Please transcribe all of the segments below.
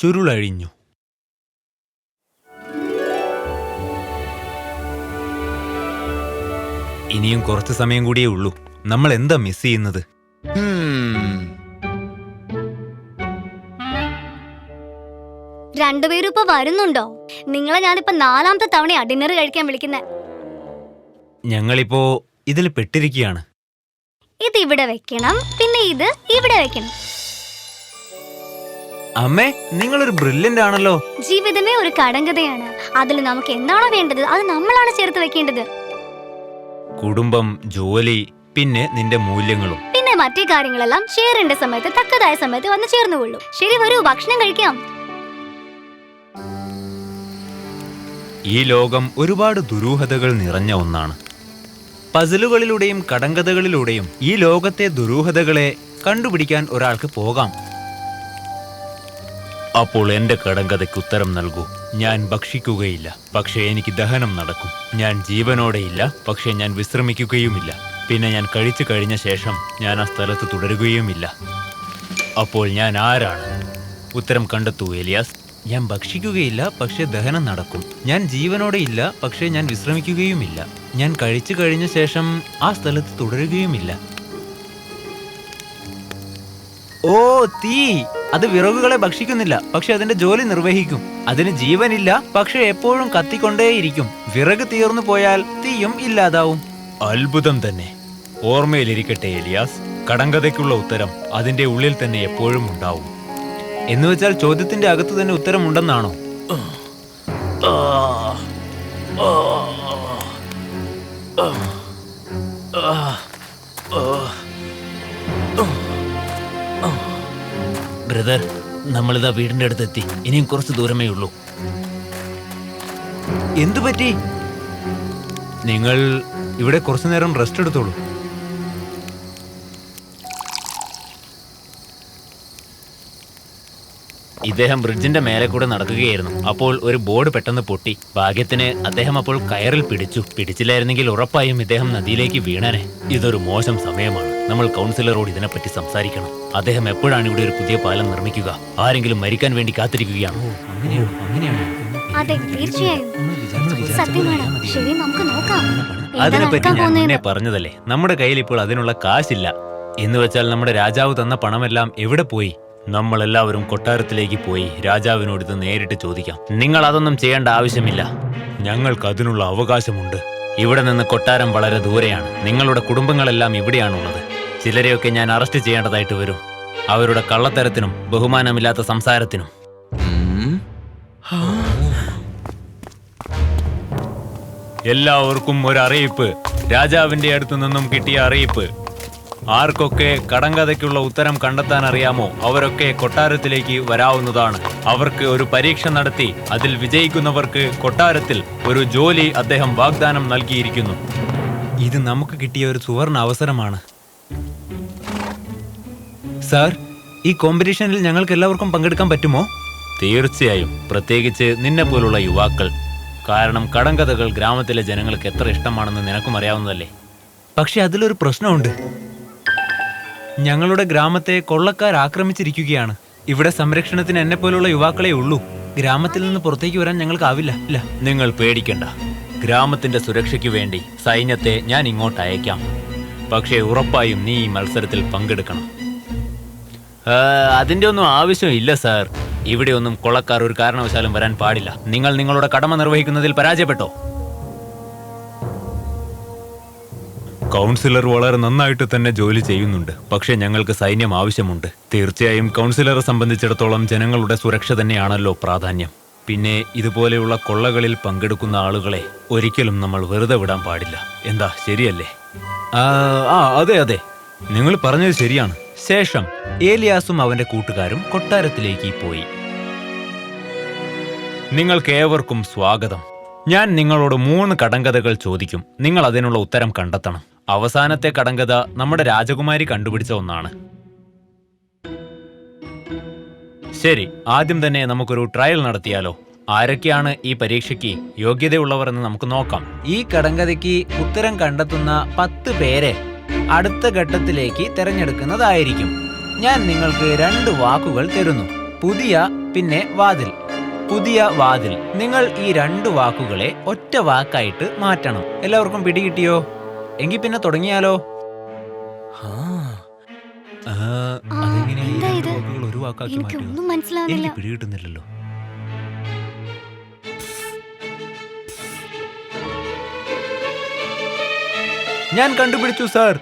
ചുരുളഴിഞ്ഞു. ഇനിയും കുറച്ച് സമയം കൂടിയേ ഉള്ളൂ. നമ്മൾ എന്താ മിസ് ചെയ്യുന്നത്. രണ്ടുപേരും ഇപ്പൊ വരുന്നുണ്ടോ? നിങ്ങളെ ഞാനിപ്പോ നാലാമത്തെ തവണയാ ഡിന്നർ കഴിക്കാൻ വിളിക്കുന്നത് ഞങ്ങളിപ്പോ ഇതിൽ പെട്ടിരിക്കുകയാണ്. ഇത് ഇവിടെ വെക്കണം പിന്നെ ഇത് ഇവിടെ വെക്കണം. അമ്മേ നിങ്ങൾ ഒരു ബ്രില്യന്റ് ആണല്ലോ. ജീവിതമേ ഒരു കടങ്കഥയാണ്. അതിൽ നമുക്ക് എന്താണോ വേണ്ടത്? അത് നമ്മളാണ് ചേർത്ത് വെക്കേണ്ടത്. കുടുംബം ജോലി പിന്നെ നിന്റെ മൂല്യങ്ങളും. പിന്നെ മറ്റേ കാര്യങ്ങളെല്ലാം ഷെയറിന്റെ സമയത്ത് തക്കതായ സമയത്ത് വന്ന് ചേർന്നുകൊള്ളൂ. ശരി വരൂ ഭക്ഷണം കഴിക്കാം. ഈ ലോകം ഒരുപാട് ദുരൂഹതകൾ നിറഞ്ഞ ഒന്നാണ്. പസിലുകളിലൂടെയും കടങ്കഥകളിലൂടെയും ഈ ലോകത്തെ ദുരൂഹതകളെ കണ്ടുപിടിക്കാൻ ഒരാൾക്ക് പോകാം. അപ്പോൾ എന്റെ കടങ്കഥയ്ക്ക് ഉത്തരം നൽകൂ. ഞാൻ ഭക്ഷിക്കുകയില്ല. പക്ഷേ എനിക്ക് ദഹനം നടക്കും. ഞാൻ ജീവനോടെയില്ല. പക്ഷേ ഞാൻ വിശ്രമിക്കുകയുമില്ല. പിന്നെ ഞാൻ കഴിച്ചു കഴിഞ്ഞ ശേഷം ഞാൻ ആ സ്ഥലത്ത് തുടരുകയുമില്ല. അപ്പോൾ ഞാൻ ആരാണ്? ഉത്തരം കണ്ടെത്തൂ എലിയാസ് ഞാൻ ഭക്ഷിക്കുകയില്ല പക്ഷേ ദഹനം നടക്കും. ഞാൻ ജീവനോടെ ഇല്ല പക്ഷേ ഞാൻ വിശ്രമിക്കുകയുമില്ല. ഞാൻ കഴിച്ചു കഴിഞ്ഞ ശേഷം ആ സ്ഥലത്ത് തുടരുകയുമില്ല. ഓ തീ അത് വിറകുകളെ ഭക്ഷിക്കുന്നില്ല പക്ഷെ അതിന്റെ ജോലി നിർവഹിക്കും അതിന് ജീവനില്ല പക്ഷെ എപ്പോഴും കത്തിക്കൊണ്ടേയിരിക്കും വിറക് തീർന്നു പോയാൽ തീയും ഇല്ലാതാവും അത്ഭുതം തന്നെ ഓർമ്മയിലിരിക്കട്ടെ എലിയാസ് കടങ്കഥയ്ക്കുള്ള ഉത്തരം അതിന്റെ ഉള്ളിൽ തന്നെ എപ്പോഴും ഉണ്ടാവും എന്ന് വെച്ചാൽ ചോദ്യത്തിന്റെ അകത്ത് തന്നെ ഉത്തരമുണ്ടെന്നാണോ ബ്രദർ നമ്മളിതാ വീടിന്റെ അടുത്തെത്തി. ഇനിയും കുറച്ച് ദൂരമേ ഉള്ളൂ. എന്തു പറ്റി? നിങ്ങൾ ഇവിടെ കുറച്ചു നേരം റെസ്റ്റ് എടുത്തോളൂ. ഇദ്ദേഹം ബ്രിഡ്ജിന്റെ മേലെ കൂടെ നടക്കുകയായിരുന്നു. അപ്പോൾ ഒരു ബോർഡ് പെട്ടെന്ന് പൊട്ടി. ഭാഗ്യത്തിന് അദ്ദേഹം അപ്പോൾ കയറിൽ പിടിച്ചു. പിടിച്ചില്ലായിരുന്നെങ്കിൽ ഉറപ്പായും ഇദ്ദേഹം നദിയിലേക്ക് വീണാനെ. ഇതൊരു മോശം സമയമാണ്. നമ്മൾ കൗൺസിലറോട് ഇതിനെപ്പറ്റി സംസാരിക്കണം. അദ്ദേഹം എപ്പോഴാണ് ഇവിടെ ഒരു പുതിയ പാലം നിർമ്മിക്കുക? ആരെങ്കിലും മരിക്കാൻ വേണ്ടി കാത്തിരിക്കുകയാണ്? അതെ തീർച്ചയായും. സത്യമാണ്. ശരി നമുക്ക് നോക്കാം. എന്താ അതിനെപ്പറ്റി ഞാൻ നിന്നെ പറഞ്ഞതല്ലേ. നമ്മുടെ കയ്യിൽ ഇപ്പോൾ അതിനുള്ള കാശില്ല. എന്ന് വെച്ചാൽ നമ്മുടെ രാജാവ് തന്ന പണമെല്ലാം എവിടെ പോയി? നമ്മളെല്ലാവരും കൊട്ടാരത്തിലേക്ക് പോയി രാജാവിനോട് ഇത് നേരിട്ട് ചോദിക്കാം. നിങ്ങൾ അതൊന്നും ചെയ്യേണ്ട ആവശ്യമില്ല. ഞങ്ങൾക്ക് അതിനുള്ള അവകാശമുണ്ട്. ഇവിടെ നിന്ന് കൊട്ടാരം വളരെ ദൂരെയാണ്. നിങ്ങളുടെ കുടുംബങ്ങളെല്ലാം ഇവിടെയാണുള്ളത്. ചിലരെയൊക്കെ ഞാൻ അറസ്റ്റ് ചെയ്യേണ്ടതായിട്ട് വരും. അവരുടെ കള്ളത്തരത്തിനും ബഹുമാനമില്ലാത്ത സംസാരത്തിനും. എല്ലാവർക്കും ഒരു അറിയിപ്പ് രാജാവിന്റെ അടുത്തു നിന്നും കിട്ടിയ അറിയിപ്പ്. ആർക്കൊക്കെ കടങ്കഥയ്ക്കുള്ള ഉത്തരം കണ്ടെത്താൻ അറിയാമോ? അവരൊക്കെ കൊട്ടാരത്തിലേക്ക് വരാവുന്നതാണ്. അവർക്ക് ഒരു പരീക്ഷ നടത്തി. അതിൽ വിജയിക്കുന്നവർക്ക് കൊട്ടാരത്തിൽ ഒരു ജോലി അദ്ദേഹം വാഗ്ദാനം നൽകിയിരിക്കുന്നു. ഇത് നമുക്ക് കിട്ടിയ ഒരു സുവർണ അവസരമാണ്. സാർ ഈ കോമ്പറ്റീഷനിൽ ഞങ്ങൾക്ക് എല്ലാവർക്കും പങ്കെടുക്കാൻ പറ്റുമോ? തീർച്ചയായും. പ്രത്യേകിച്ച് നിന്നെ പോലുള്ള യുവാക്കൾ. കാരണം കടങ്കഥകൾ ഗ്രാമത്തിലെ ജനങ്ങൾക്ക് എത്ര ഇഷ്ടമാണെന്ന് നിനക്കും അറിയാവുന്നതല്ലേ? പക്ഷെ അതിലൊരു പ്രശ്നമുണ്ട്. ഞങ്ങളുടെ ഗ്രാമത്തെ കൊള്ളക്കാർ ആക്രമിച്ചിരിക്കുകയാണ്. ഇവിടെ സംരക്ഷണത്തിന് എന്നെ പോലുള്ള യുവാക്കളെ ഉള്ളൂ. ഗ്രാമത്തിൽ നിന്ന് പുറത്തേക്ക് വരാൻ ഞങ്ങൾക്കാവില്ല ഇല്ല നിങ്ങൾ പേടിക്കണ്ട. ഗ്രാമത്തിന്റെ സുരക്ഷയ്ക്ക് വേണ്ടി സൈന്യത്തെ ഞാൻ ഇങ്ങോട്ട് അയക്കാം. പക്ഷേ ഉറപ്പായും നീ ഈ മത്സരത്തിൽ പങ്കെടുക്കണം. അതിന്റെ ഒന്നും ആവശ്യമില്ല സാർ. ഇവിടെ ഒന്നും കൊള്ളക്കാർ ഒരു കാരണവശാലും വരാൻ പാടില്ല. നിങ്ങൾ നിങ്ങളുടെ കടമ നിർവഹിക്കുന്നതിൽ പരാജയപ്പെട്ടോ? കൗൺസിലർ വളരെ നന്നായിട്ട് തന്നെ ജോലി ചെയ്യുന്നുണ്ട്. പക്ഷേ ഞങ്ങൾക്ക് സൈന്യം ആവശ്യമുണ്ട്. തീർച്ചയായും കൗൺസിലറെ സംബന്ധിച്ചിടത്തോളം ജനങ്ങളുടെ സുരക്ഷ തന്നെയാണല്ലോ പ്രാധാന്യം. പിന്നെ ഇതുപോലെയുള്ള കൊള്ളകളിൽ പങ്കെടുക്കുന്ന ആളുകളെ ഒരിക്കലും നമ്മൾ വെറുതെ വിടാൻ പാടില്ല. എന്താ ശരിയല്ലേ? ആ അതെ അതെ. നിങ്ങൾ പറഞ്ഞത് ശരിയാണ്. ശേഷം ഏലിയാസും അവന്റെ കൂട്ടുകാരും കൊട്ടാരത്തിലേക്ക് പോയി. നിങ്ങൾക്ക് ഏവർക്കും സ്വാഗതം. ഞാൻ നിങ്ങളോട് മൂന്ന് കടങ്കഥകൾ ചോദിക്കും. നിങ്ങൾ അതിനുള്ള ഉത്തരം കണ്ടെത്തണം. അവസാനത്തെ കടങ്കഥ നമ്മുടെ രാജകുമാരി കണ്ടുപിടിച്ച ഒന്നാണ്. ശരി ആദ്യം തന്നെ നമുക്കൊരു ട്രയൽ നടത്തിയാലോ? ആരൊക്കെയാണ് ഈ പരീക്ഷയ്ക്ക് യോഗ്യതയുള്ളവർ എന്ന് നമുക്ക് നോക്കാം. ഈ കടങ്കഥയ്ക്ക് ഉത്തരം കണ്ടെത്തുന്ന പത്ത് പേരെ അടുത്ത ഘട്ടത്തിലേക്ക് തിരഞ്ഞെടുക്കുന്നതായിരിക്കും. ഞാൻ നിങ്ങൾക്ക് രണ്ട് വാക്കുകൾ തരുന്നു. പുതിയ പിന്നെ വാതിൽ. പുതിയ വാതിൽ. നിങ്ങൾ ഈ രണ്ട് വാക്കുകളെ ഒറ്റ വാക്കായിട്ട് മാറ്റണം. എല്ലാവർക്കും പിടികിട്ടിയോ എങ്കിൽ പിന്നെ തുടങ്ങിയാലോ? അതെങ്ങനെ ഒരു വാക്കാക്കി മാറ്റുക? എനിക്ക് പിടികിട്ടുന്നില്ലല്ലോ ഞാൻ കണ്ടുപിടിച്ചു സർ.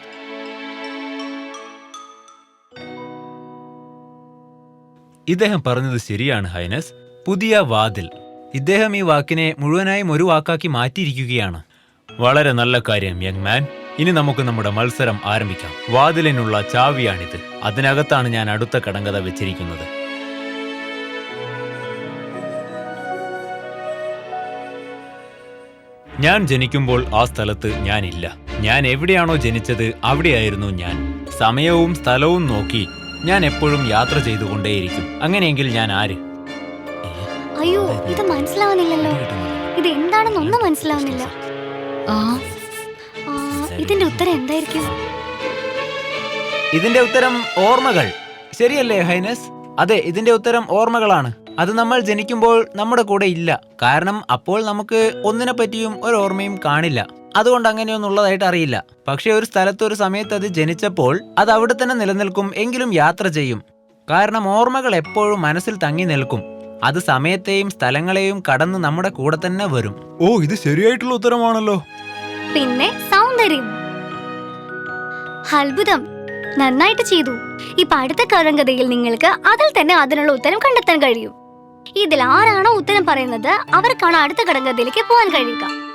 ഇദ്ദേഹം പറഞ്ഞത് ശരിയാണ് ഹൈനസ്. പുതിയ വാതിൽ. ഇദ്ദേഹം ഈ വാക്കിനെ മുഴുവനായും ഒരു വാക്കാക്കി മാറ്റിയിരിക്കുകയാണ്. വളരെ നല്ല കാര്യം യങ് മാൻ. ഇനി നമുക്ക് നമ്മുടെ മത്സരം ആരംഭിക്കാം. വാതിലിനുള്ള ചാവിയാണിത്. അതിനകത്താണ് ഞാൻ അടുത്ത കടങ്കത വെച്ചിരിക്കുന്നത്. ഞാൻ ജനിക്കുമ്പോൾ ആ സ്ഥലത്ത് ഞാനില്ല. ഞാൻ എവിടെയാണോ ജനിച്ചത് അവിടെയായിരുന്നു ഞാൻ. സമയവും സ്ഥലവും നോക്കി ഞാൻ എപ്പോഴും യാത്ര ചെയ്തുകൊണ്ടേയിരിക്കും. അങ്ങനെയെങ്കിൽ ഞാൻ ആര്? അയ്യോ ഇത് മനസ്സിലാവുന്നില്ലല്ലോ. ഇത് എന്താണെന്നൊന്നും മനസ്സിലാവുന്നില്ല. ഇതിന്റെ ഉത്തരം എന്തായിരിക്കും? ഇതിന്റെ ഉത്തരം ഓർമ്മകൾ. ശരിയല്ലേ ഹൈനസ്? അതെ ഇതിന്റെ ഉത്തരം ഓർമ്മകളാണ്. അത് നമ്മൾ ജനിക്കുമ്പോൾ നമ്മുടെ കൂടെ ഇല്ല. കാരണം അപ്പോൾ നമുക്ക് ഒന്നിനെ പറ്റിയും ഒരു ഓർമ്മയും കാണില്ല. അതുകൊണ്ട് അങ്ങനെയൊന്നും ഉള്ളതായിട്ട് അറിയില്ല. പക്ഷേ ഒരു സ്ഥലത്ത് ഒരു സമയത്ത് അത് ജനിച്ചപ്പോൾ അത് അവിടെ തന്നെ നിലനിൽക്കും എങ്കിലും യാത്ര ചെയ്യും. കാരണം ഓർമ്മകൾ എപ്പോഴും മനസ്സിൽ തങ്ങി നിൽക്കും. അത് സമയത്തെയും സ്ഥലങ്ങളെയും കടന്ന് നമ്മുടെ കൂടെ തന്നെ വരും. ഓ ഇത് ശരിയായിട്ടുള്ള ഉത്തരമാണല്ലോ. പിന്നെ സൗന്ദര്യം. അത്ഭുതം. നന്നായിട്ട് ചെയ്തു. ഇപ്പൊ അടുത്ത കറങ്കഥയിൽ നിങ്ങൾക്ക് അതിൽ തന്നെ അതിനുള്ള ഉത്തരം കണ്ടെത്താൻ കഴിയും. ഇതിൽ ആരാണോ ഉത്തരം പറയുന്നത് അവർക്കാണ് അടുത്ത കടങ്കഥയിലേക്ക് പോകാൻ കഴിയുക.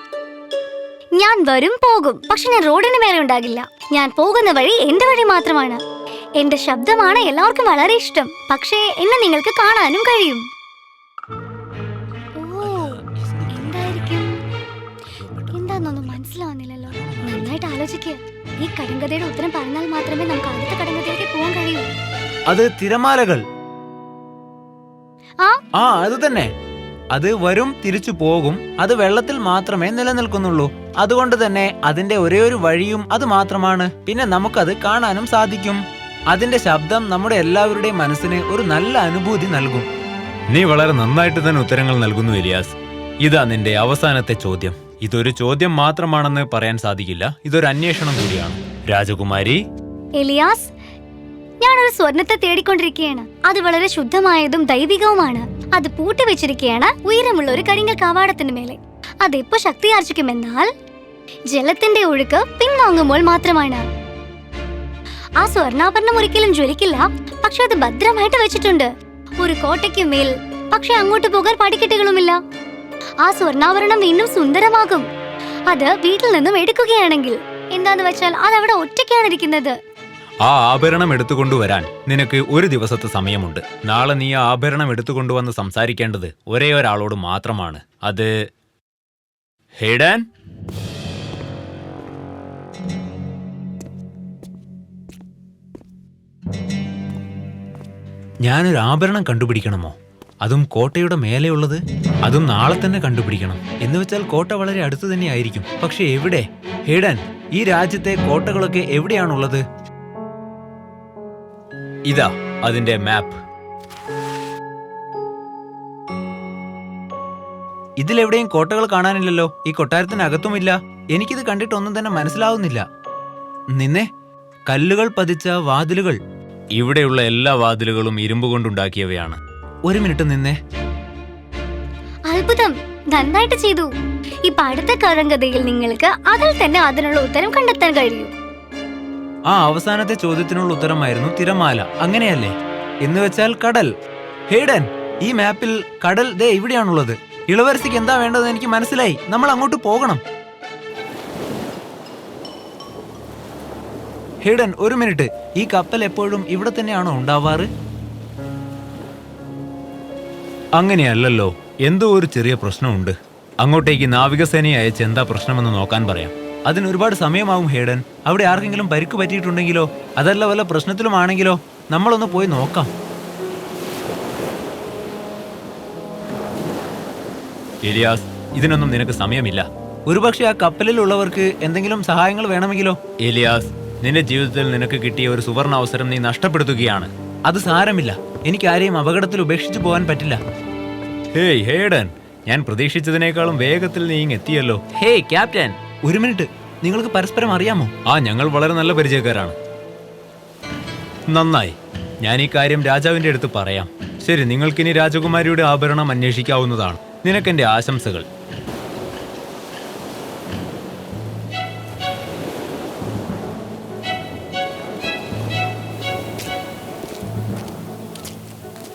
ഞാൻ വരും പോകും. പക്ഷെ ഞാൻ റോഡിന് മേലെ ഉണ്ടാകില്ല. ഞാൻ പോകുന്ന വഴി എന്റെ വഴി മാത്രമാണ്. എന്റെ ശബ്ദമാണ് എല്ലാവർക്കും വളരെ ഇഷ്ടം. പക്ഷേ എന്നെ നിങ്ങൾക്ക് കാണാനും കഴിയും. എന്താന്നൊന്നും മനസ്സിലാവുന്നില്ലല്ലോ. നന്നായിട്ട് ആലോചിക്കുക ഈ കടങ്കഥയുടെ ഉത്തരം പറഞ്ഞാൽ മാത്രമേ നമുക്ക് അടുത്ത കടങ്കഥയിലേക്ക് പോകാൻ കഴിയൂ. അത് തിരമാലകൾ? ആ അത് തന്നെ. അത് വരും തിരിച്ചു പോകും. അത് വെള്ളത്തിൽ മാത്രമേ നിലനിൽക്കുന്നുള്ളൂ. അതുകൊണ്ട് തന്നെ അതിന്റെ ഒരേ ഒരു വഴിയും അത് മാത്രമാണ്. പിന്നെ നമുക്കത് കാണാനും സാധിക്കും. അതിന്റെ ശബ്ദം നമ്മുടെ എല്ലാവരുടെയും മനസ്സിന് ഒരു നല്ല അനുഭൂതി നൽകും. നീ വളരെ നന്നായിട്ട് തന്നെ ഉത്തരങ്ങൾ നൽകുന്നു ഇലിയാസ് ഇതാ നിന്റെ അവസാനത്തെ ചോദ്യം. ഇതൊരു ചോദ്യം മാത്രമാണെന്ന് പറയാൻ സാധിക്കില്ല. ഇതൊരു അന്വേഷണം കൂടിയാണ്. രാജകുമാരി? എലിയാസ് ഞാനൊരു സ്വർണത്തെ തേടിക്കൊണ്ടിരിക്കുകയാണ്. അത് വളരെ ശുദ്ധമായതും ദൈവികവുമാണ്. അത് പൂട്ടി വെച്ചിരിക്കുകയാണ് ഉയരമുള്ള ഒരു കരിങ്കൽ കവാടത്തിന് മേലെ. അതെപ്പോ ശക്തി ആർജിക്കുമെന്നാൽ ജലത്തിന്റെ ഒഴുക്ക് പിൻവാങ്ങുമ്പോൾ മാത്രമാണ്. ആ സ്വർണാഭരണം ഒരിക്കലും ജ്വലിക്കില്ല പക്ഷെ അത് ഭദ്രമായിട്ട് വെച്ചിട്ടുണ്ട്. ഒരു കോട്ടയ്ക്ക് മേൽ പക്ഷെ അങ്ങോട്ട് പോകാൻ പടിക്കെട്ടുകളുമില്ല. ആ സ്വർണാഭരണം വീണ്ടും സുന്ദരമാകും. അത് വീട്ടിൽ നിന്നും എടുക്കുകയാണെങ്കിൽ എന്താന്ന് വെച്ചാൽ അത് അവിടെ ഒറ്റയ്ക്കാണ് ഇരിക്കുന്നത്. ആ ആഭരണം എടുത്തുകൊണ്ടുവരാൻ നിനക്ക് ഒരു ദിവസത്തെ സമയമുണ്ട്. നാളെ നീ ആ ആഭരണം എടുത്തുകൊണ്ടുവന്ന് സംസാരിക്കേണ്ടത് ഒരേ ഒരാളോട് മാത്രമാണ്. അത് ഹേഡൻ? ഞാനൊരു ആഭരണം കണ്ടുപിടിക്കണമോ? അതും കോട്ടയുടെ മേലെയുള്ളത് അതും നാളെ തന്നെ കണ്ടുപിടിക്കണം. എന്ന് വെച്ചാൽ കോട്ട വളരെ അടുത്ത് തന്നെ ആയിരിക്കും. പക്ഷെ എവിടെ? ഹേഡൻ ഈ രാജ്യത്തെ കോട്ടകളൊക്കെ എവിടെയാണുള്ളത്? ഇതാ അതിന്റെ മാപ്പ് ഇതിലെവിടെയും കോട്ടകൾ കാണാനില്ലല്ലോ. ഈ കൊട്ടാരത്തിനകത്തുമില്ല. എനിക്കിത് കണ്ടിട്ടൊന്നും തന്നെ മനസ്സിലാവുന്നില്ല. നിന്നെ കല്ലുകൾ പതിച്ച വാതിലുകൾ. ഇവിടെയുള്ള എല്ലാ വാതിലുകളും ഇരുമ്പ് കൊണ്ടുണ്ടാക്കിയവയാണ്. ഒരു മിനിറ്റ് നിന്നെ. അത്ഭുതം. നന്നായിട്ട് ചെയ്തു. ഇപ്പൊ അടുത്ത കറങ്കഥയിൽ നിങ്ങൾക്ക് അതിൽ തന്നെ അതിനുള്ള ഉത്തരം കണ്ടെത്താൻ കഴിയും. ആ അവസാനത്തെ ചോദ്യത്തിനുള്ള ഉത്തരമായിരുന്നു തിരമാല. അങ്ങനെയല്ലേ? എന്ന് വെച്ചാൽ കടൽ. ഹേഡൻ ഈ മാപ്പിൽ കടൽ ദേ ഇവിടെയാണുള്ളത്. ഇളവരസിക്ക് എന്താ വേണ്ടതെന്ന് എനിക്ക് മനസ്സിലായി. നമ്മൾ അങ്ങോട്ട് പോകണം. ഹേഡൻ ഒരു മിനിറ്റ്. ഈ കപ്പൽ എപ്പോഴും ഇവിടെ തന്നെയാണോ ഉണ്ടാവാറ്? അങ്ങനെയല്ലല്ലോ. എന്തോ ഒരു ചെറിയ പ്രശ്നമുണ്ട്. അങ്ങോട്ടേക്ക് നാവികസേനയെ അയച്ച് എന്താ പ്രശ്നമെന്ന് നോക്കാൻ പറയാം. അതിന് ഒരുപാട് സമയമാവും ഹേഡൻ. അവിടെ ആർക്കെങ്കിലും പരിക്ക് പറ്റിയിട്ടുണ്ടെങ്കിലോ? അതല്ല വല്ല പ്രശ്നത്തിലുമാണെങ്കിലോ? നമ്മളൊന്ന് പോയി നോക്കാം. എലിയാസ് ഇതിനൊന്നും നിനക്ക് സമയമില്ല. ഒരുപക്ഷെ ആ കപ്പലിലുള്ളവർക്ക് എന്തെങ്കിലും സഹായങ്ങൾ വേണമെങ്കിലോ? എലിയാസ് നിന്റെ ജീവിതത്തിൽ നിനക്ക് കിട്ടിയ ഒരു സുവർണ അവസരം നീ നഷ്ടപ്പെടുത്തുകയാണ്. അത് സാരമില്ല. എനിക്ക് ആരെയും അപകടത്തിൽ ഉപേക്ഷിച്ചു പോകാൻ പറ്റില്ല. Hey Hayden. ഞാൻ പ്രതീക്ഷിച്ചതിനേക്കാളും വേഗത്തിൽ നീ ഇങ്ങെത്തിയല്ലോ ഹേയ് ക്യാപ്റ്റൻ. ഒരു മിനിറ്റ്. നിങ്ങൾക്ക് പരസ്പരം അറിയാമോ? ആ ഞങ്ങൾ വളരെ നല്ല പരിചയക്കാരാണ്. നന്നായി. ഞാൻ ഈ കാര്യം രാജാവിന്റെ അടുത്ത് പറയാം. ശരി നിങ്ങൾക്കിനി രാജകുമാരിയുടെ ആഭരണം അന്വേഷിക്കാവുന്നതാണ്. നിനക്കെന്റെ ആശംസകൾ.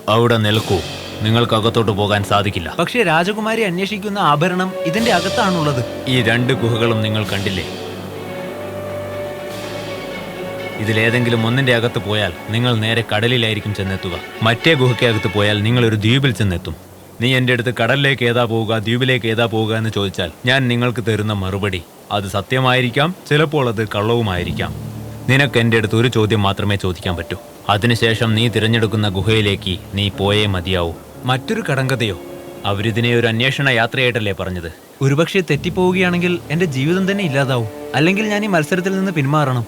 അവിടെ നിൽക്കൂ. നിങ്ങൾക്ക് അകത്തോട്ട് പോകാൻ സാധിക്കില്ല. പക്ഷേ രാജകുമാരി അന്വേഷിക്കുന്ന ആഭരണം ഇതിന്റെ അകത്താണുള്ളത്. ഈ രണ്ട് ഗുഹകളും നിങ്ങൾ കണ്ടില്ലേ? ഇതിലേതെങ്കിലും ഒന്നിന്റെ അകത്ത് പോയാൽ നിങ്ങൾ നേരെ കടലിലായിരിക്കും ചെന്നെത്തുക. മറ്റേ ഗുഹയ്ക്കകത്ത് പോയാൽ നിങ്ങൾ ഒരു ദ്വീപിൽ ചെന്നെത്തും. നീ എന്റെ അടുത്ത് കടലിലേക്ക് ഏതാ പോവുക ദ്വീപിലേക്ക് ഏതാ പോവുക എന്ന് ചോദിച്ചാൽ ഞാൻ നിങ്ങൾക്ക് തരുന്ന മറുപടി. അത് സത്യമായിരിക്കാം ചിലപ്പോൾ അത് കള്ളവുമായിരിക്കാം. നിനക്ക് എന്റെ അടുത്ത് ഒരു ചോദ്യം മാത്രമേ ചോദിക്കാൻ പറ്റൂ. അതിനുശേഷം നീ തിരഞ്ഞെടുക്കുന്ന ഗുഹയിലേക്ക് നീ പോയേ മതിയാവൂ. മറ്റൊരു കടങ്കഥയോ? അവരിതിനെ ഒരു അന്വേഷണ യാത്രയായിട്ടല്ലേ പറഞ്ഞത്? ഒരുപക്ഷെ തെറ്റിപ്പോവുകയാണെങ്കിൽ എന്റെ ജീവിതം തന്നെ ഇല്ലാതാവും. അല്ലെങ്കിൽ ഞാൻ ഈ മത്സരത്തിൽ നിന്ന് പിന്മാറണം.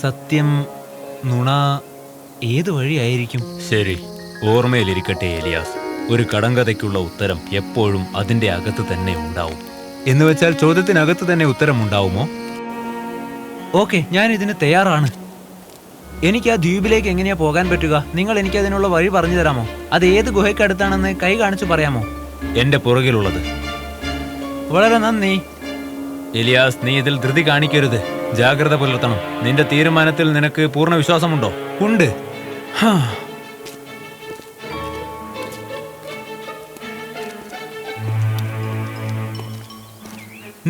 സത്യം നുണ ഏത് വഴിയായിരിക്കും? ശരി. ഓർമ്മയിലിരിക്കട്ടെ എലിയാസ്. ഒരു കടങ്കഥയ്ക്കുള്ള ഉത്തരം എപ്പോഴും അതിന്റെ അകത്ത് തന്നെ ഉണ്ടാവും. എന്ന് വെച്ചാൽ ചോദ്യത്തിനകത്ത് തന്നെ ഉത്തരം ഉണ്ടാവുമോ ഓക്കെ ഞാൻ ഇതിന് തയ്യാറാണ്. എനിക്ക് ആ ദ്വീപിലേക്ക് എങ്ങനെയാ പോകാൻ പറ്റുക? നിങ്ങൾ എനിക്ക് അതിനുള്ള വഴി പറഞ്ഞു തരാമോ? അത് ഏത് ഗുഹയ്ക്കടുത്താണെന്ന് കൈ കാണിച്ചു പറയാമോ? എന്റെ പുറകിലുള്ളത്. വളരെ നന്ദി. എലിയാസ് നീ ഇതിൽ ധൃതി കാണിക്കരുത്. ജാഗ്രത പുലർത്തണം. നിന്റെ തീരുമാനത്തിൽ നിനക്ക് പൂർണ വിശ്വാസമുണ്ടോ? ഉണ്ട്. ഹാ.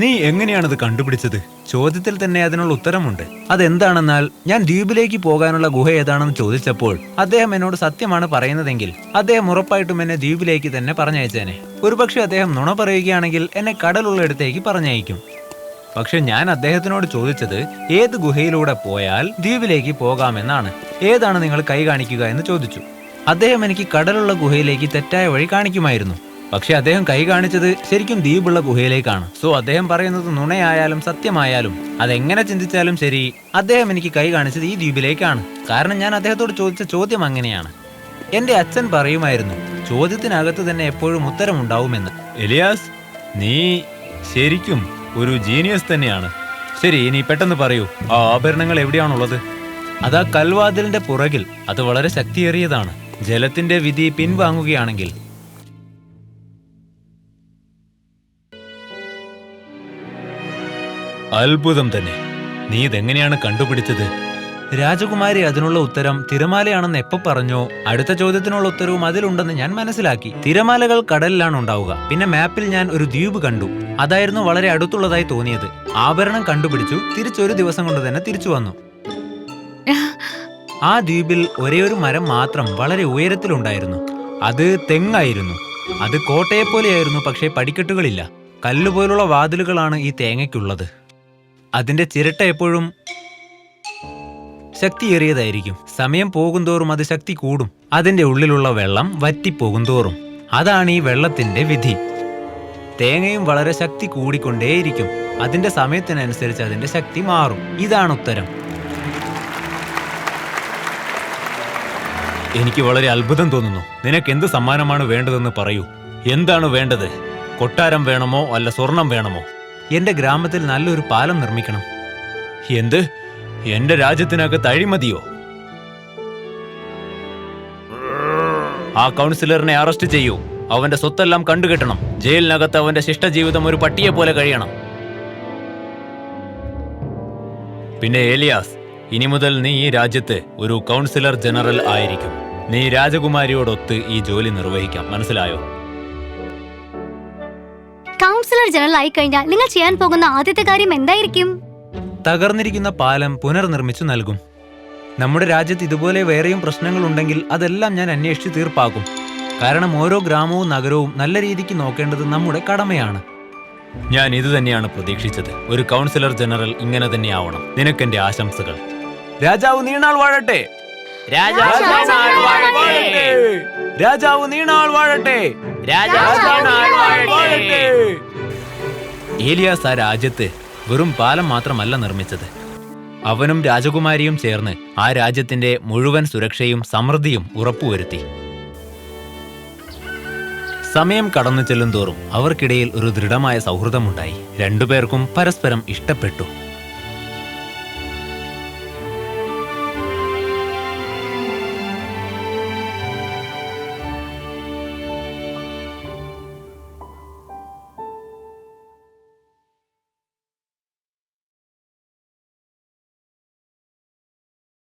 നീ എങ്ങനെയാണത് കണ്ടുപിടിച്ചത്? ചോദ്യത്തിൽ തന്നെ അതിനുള്ള ഉത്തരമുണ്ട്. അതെന്താണെന്നാൽ ഞാൻ ദ്വീപിലേക്ക് പോകാനുള്ള ഗുഹ ഏതാണെന്ന് ചോദിച്ചപ്പോൾ അദ്ദേഹം എന്നോട് സത്യമാണ് പറയുന്നതെങ്കിൽ അദ്ദേഹം ഉറപ്പായിട്ടും എന്നെ ദ്വീപിലേക്ക് തന്നെ പറഞ്ഞയച്ചേനെ. ഒരുപക്ഷെ അദ്ദേഹം നുണ പറയുകയാണെങ്കിൽ എന്നെ കടലുള്ളിടത്തേക്ക് പറഞ്ഞയക്കും. പക്ഷെ ഞാൻ അദ്ദേഹത്തിനോട് ചോദിച്ചത് ഏത് ഗുഹയിലൂടെ പോയാൽ ദ്വീപിലേക്ക് പോകാമെന്നാണ്. ഏതാണ് നിങ്ങൾ കൈ കാണിക്കുക എന്ന് ചോദിച്ചു. അദ്ദേഹം എനിക്ക് കടലുള്ള ഗുഹയിലേക്ക് തെറ്റായ വഴി കാണിക്കുമായിരുന്നു. പക്ഷെ അദ്ദേഹം കൈ കാണിച്ചത് ശരിക്കും ദ്വീപുള്ള ഗുഹയിലേക്കാണ്. സോ അദ്ദേഹം പറയുന്നത് നുണയായാലും സത്യമായാലും അതെങ്ങനെ ചിന്തിച്ചാലും ശരി അദ്ദേഹം എനിക്ക് കൈ കാണിച്ചത് ഈ ദ്വീപിലേക്കാണ്. കാരണം ഞാൻ അദ്ദേഹത്തോട് ചോദിച്ച ചോദ്യം അങ്ങനെയാണ്. എന്റെ അച്ഛൻ പറയുമായിരുന്നു ചോദ്യത്തിനകത്ത് തന്നെ എപ്പോഴും ഉത്തരമുണ്ടാവുമെന്ന്. എലിയാസ് നീ ശരിക്കും ഒരു ജീനിയസ് തന്നെയാണ്. ശരി ഇനി പെട്ടെന്ന് പറയൂ ആ ആഭരണങ്ങൾ എവിടെയാണുള്ളത്? അതാ കൽവാതിലിന്റെ പുറകിൽ അത് വളരെ ശക്തിയേറിയതാണ്. ജലത്തിന്റെ വിധി പിൻവാങ്ങുകയാണെങ്കിൽ അത്ഭുതം തന്നെ. നീ ഇതെങ്ങനെയാണ് കണ്ടുപിടിച്ചത്? രാജകുമാരി അതിനുള്ള ഉത്തരം തിരമാലയാണെന്ന് എപ്പോ പറഞ്ഞോ? അടുത്ത ചോദ്യത്തിനുള്ള ഉത്തരവും അതിലുണ്ടെന്ന് ഞാൻ മനസ്സിലാക്കി. തിരമാലകൾ കടലിലാണ് ഉണ്ടാവുക. പിന്നെ മാപ്പിൽ ഞാൻ ഒരു ദ്വീപ് കണ്ടു. അതായിരുന്നു വളരെ അടുത്തുള്ളതായി തോന്നിയത്. ആഭരണം കണ്ടുപിടിച്ചു. തിരിച്ചൊരു ദിവസം കൊണ്ട് തന്നെ തിരിച്ചു വന്നു. ആ ദ്വീപിൽ ഒരേ ഒരു മരം മാത്രം വളരെ ഉയരത്തിലുണ്ടായിരുന്നു. അത് തെങ്ങായിരുന്നു. അത് കോട്ടയെപ്പോലെയായിരുന്നു പക്ഷേ പടിക്കെട്ടുകളില്ല. കല്ലുപോലുള്ള വാതിലുകളാണ് ഈ തേങ്ങയ്ക്കുള്ളത്. അതിന്റെ ചിരട്ട എപ്പോഴും ശക്തിയേറിയതായിരിക്കും. സമയം പോകുന്തോറും അത് ശക്തി കൂടും. അതിന്റെ ഉള്ളിലുള്ള വെള്ളം വറ്റിപ്പോകും തോറും അതാണ് ഈ വെള്ളത്തിന്റെ വിധി. തേങ്ങയും വളരെ ശക്തി കൂടിക്കൊണ്ടേയിരിക്കും. അതിന്റെ സമയത്തിനനുസരിച്ച് അതിന്റെ ശക്തി മാറും. ഇതാണ് ഉത്തരം. എനിക്ക് വളരെ അത്ഭുതം തോന്നുന്നു. നിനക്ക് എന്ത് സമ്മാനമാണ് വേണ്ടതെന്ന് പറയൂ. എന്താണ് വേണ്ടത്? കൊട്ടാരം വേണമോ അല്ല സ്വർണം വേണമോ? എന്റെ ഗ്രാമത്തിൽ നല്ലൊരു പാലം നിർമ്മിക്കണം. എന്ത്? എന്റെ രാജ്യത്തിനകത്ത് അഴിമതിയോ? ആ കൗൺസിലറിനെ അറസ്റ്റ് ചെയ്യൂ. അവന്റെ സ്വത്തെല്ലാം കണ്ടുകെട്ടണം. ജയിലിനകത്ത് അവന്റെ ശിഷ്ടജീവിതം ഒരു പട്ടിയെ പോലെ കഴിയണം. പിന്നെ ഏലിയാസ് ഇനി മുതൽ നീ ഈ രാജ്യത്ത് ഒരു കൗൺസിലർ ജനറൽ ആയിരിക്കും. നീ രാജകുമാരിയോടൊത്ത് ഈ ജോലി നിർവഹിക്കാം. മനസ്സിലായോ? കൗൺസിലർ ജനറൽ ആയി കഴിഞ്ഞാൽ നിങ്ങൾ ചെയ്യാൻ പോകുന്ന ആദ്യത്തെ കാര്യം എന്തായിരിക്കും? തകർന്നിരിക്കുന്ന പാലം പുനർനിർമ്മിച്ചു നൽകും. നമ്മുടെ രാജ്യത്ത് ഇതുപോലെ വേറെയും പ്രശ്നങ്ങൾ ഉണ്ടെങ്കിൽ അതെല്ലാം ഞാൻ അന്വേഷിച്ച് തീർപ്പാക്കും. കാരണം ഓരോ ഗ്രാമവും നഗരവും നല്ല രീതിക്ക് നോക്കേണ്ടത് നമ്മുടെ കടമയാണ്. ഞാൻ ഇത് തന്നെയാണ് പ്രതീക്ഷിച്ചത്. ഒരു കൗൺസിലർ ജനറൽ ഇങ്ങനെ തന്നെ ആവണം. നിനക്കെന്റെ ആശംസകൾ. രാജാവ് നീണാൾ വാഴട്ടെ. രാജാവ് നീണാൾ വാഴട്ടെ. രാജാവ് നീണാൾ വാഴട്ടെ. രാജാവ് നീണാൾ വാഴട്ടെ. ഏലിയാസ് ആ രാജ്യത്ത് വെറും പാലം മാത്രമല്ല നിർമ്മിച്ചത്. അവനും രാജകുമാരിയും ചേർന്ന് ആ രാജ്യത്തിന്റെ മുഴുവൻ സുരക്ഷയും സമൃദ്ധിയും ഉറപ്പുവരുത്തി. സമയം കടന്നു ചെല്ലും തോറും അവർക്കിടയിൽ ഒരു ദൃഢമായ സൗഹൃദമുണ്ടായി. രണ്ടുപേർക്കും പരസ്പരം ഇഷ്ടപ്പെട്ടു.